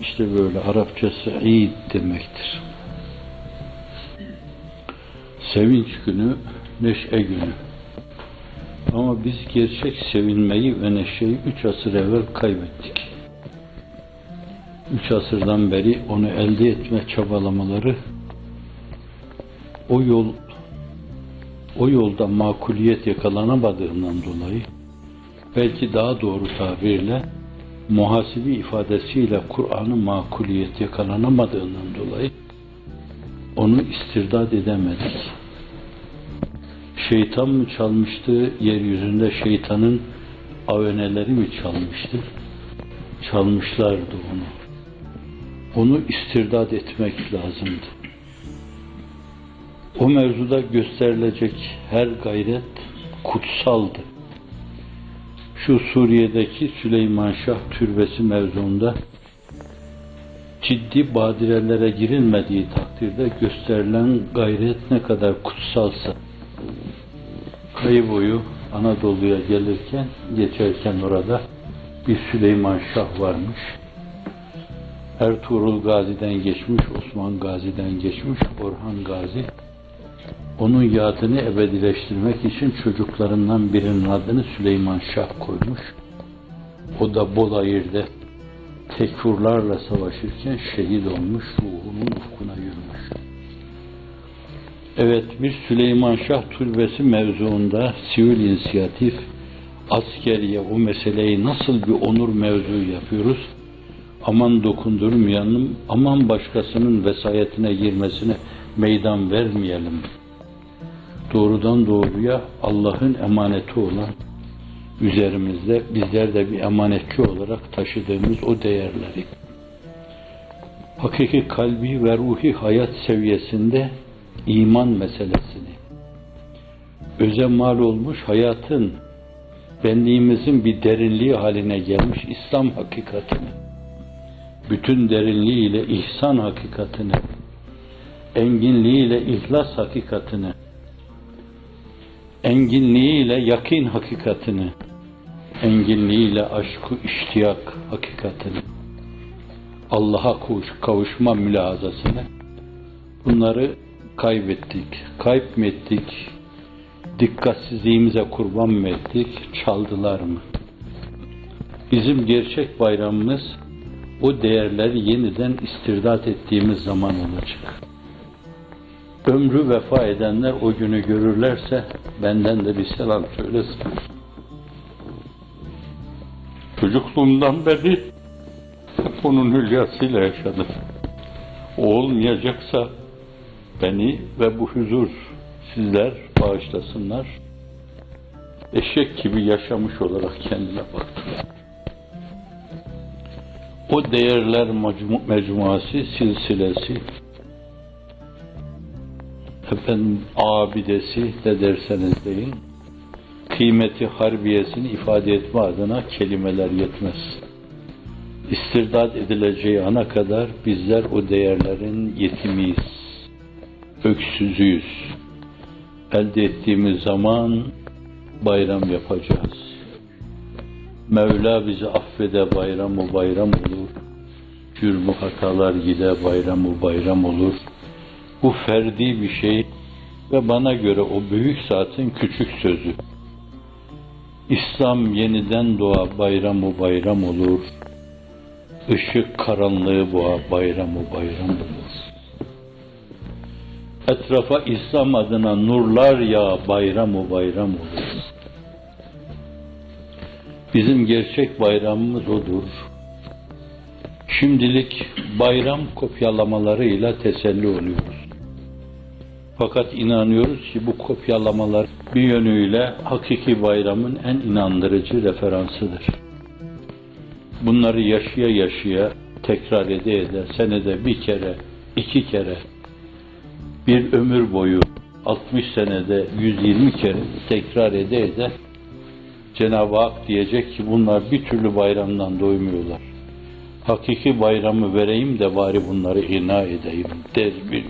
işte böyle Arapçası Eid demektir. Sevinç günü, neşe günü. Ama biz gerçek sevinmeyi ve neşeyi üç asır evvel kaybettik. Üç asırdan beri onu elde etme çabalamaları o yol o yolda makuliyet yakalanamadığından dolayı belki daha doğru tabirle muhasibi ifadesiyle Kur'an'ın makuliyet yakalanamadığından dolayı onu istirdat edemedik. Şeytan mı çalmıştı, yeryüzünde şeytanın aveneleri mi çalmıştı? Çalmışlardı onu. Onu istirdat etmek lazımdı. O mevzuda gösterilecek her gayret kutsaldı. Şu Suriye'deki Süleyman Şah türbesi mevzuunda ciddi badirelere girilmediği takdirde gösterilen gayret ne kadar kutsalsa kayı boyu Anadolu'ya gelirken geçerken orada bir Süleyman Şah varmış. Ertuğrul Gazi'den geçmiş, Osman Gazi'den geçmiş, Orhan Gazi onun yadını ebedileştirmek için çocuklarından birinin adını Süleyman Şah koymuş. O da Bolayır'da tekfurlarla savaşırken şehit olmuş, ruhunun ufkuna yürümüş. Evet, bir Süleyman Şah türbesi mevzuunda sivil inisiyatif, askeriye o meseleyi nasıl bir onur mevzu yapıyoruz? Aman dokundurmayalım, aman başkasının vesayetine girmesine meydan vermeyelim. Doğrudan doğruya Allah'ın emaneti olan üzerimizde bizler de bir emanetçi olarak taşıdığımız o değerleri hakiki kalbi ve ruhi hayat seviyesinde iman meselesini öze mal olmuş hayatın benliğimizin bir derinliği haline gelmiş İslam hakikatini bütün derinliğiyle ihsan hakikatini enginliğiyle ihlas hakikatini enginliğiyle yakin hakikatini, enginliğiyle aşkı iştiyak hakikatini, Allah'a kavuşma mülazasını, bunları kaybettik. Kayıp mı ettik? Dikkatsizliğimize kurban mı ettik? Çaldılar mı? Bizim gerçek bayramımız o değerleri yeniden istirdat ettiğimiz zaman olacak ömrü vefa edenler o günü görürlerse benden de bir selam söylesin. Çocukluğumdan beri hep onun hülyasıyla yaşadım. O olmayacaksa beni ve bu huzur sizler bağışlasınlar. Eşek gibi yaşamış olarak kendine baktım. O değerler mecmuası, silsilesi, efendim abidesi de derseniz deyin, kıymeti harbiyesini ifade etme adına kelimeler yetmez. İstirdat edileceği ana kadar bizler o değerlerin yetimiyiz, öksüzüyüz. Elde ettiğimiz zaman bayram yapacağız. Mevla bizi affede bayramı bayram olur. Cürmü hatalar gide bayramı bayram olur bu ferdi bir şey ve bana göre o büyük saatin küçük sözü. İslam yeniden doğa bayramı bayram olur. Işık karanlığı boğa bayramı bayram olur. Etrafa İslam adına nurlar ya bayramı bayram olur. Bizim gerçek bayramımız odur. Şimdilik bayram kopyalamalarıyla teselli oluyoruz. Fakat inanıyoruz ki bu kopyalamalar bir yönüyle hakiki bayramın en inandırıcı referansıdır. Bunları yaşaya yaşaya tekrar ede ede senede bir kere, iki kere, bir ömür boyu 60 senede 120 kere tekrar ede ede Cenab-ı Hak diyecek ki bunlar bir türlü bayramdan doymuyorlar. Hakiki bayramı vereyim de bari bunları ina edeyim der bir.